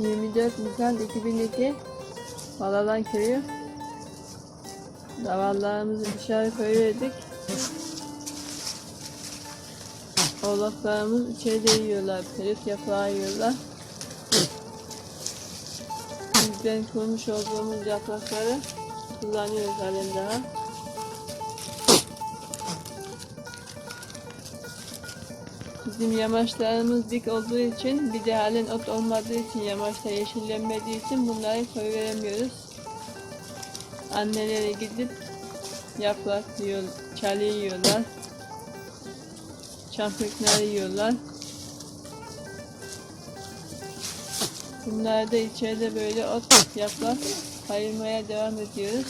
24 Nisan 2002 Balalan köyü Davallarımızı dışarı koyuverdik. Oğlaklarımız içeride yiyorlar. Peruk yaprağı yiyorlar. Bizden kurmuş olduğumuz yaprakları kullanıyoruz halen daha. Bizim yamaçlarımız dik olduğu için bir de halen ot olmadığı için yamaçta yeşillenmediği için bunları koyuveremiyoruz. Anneleri gidip yaprak yiyor, çalı yiyorlar. Çampıkları yiyorlar. Bunlar da içeride böyle ot yaprak kayırmaya devam ediyoruz.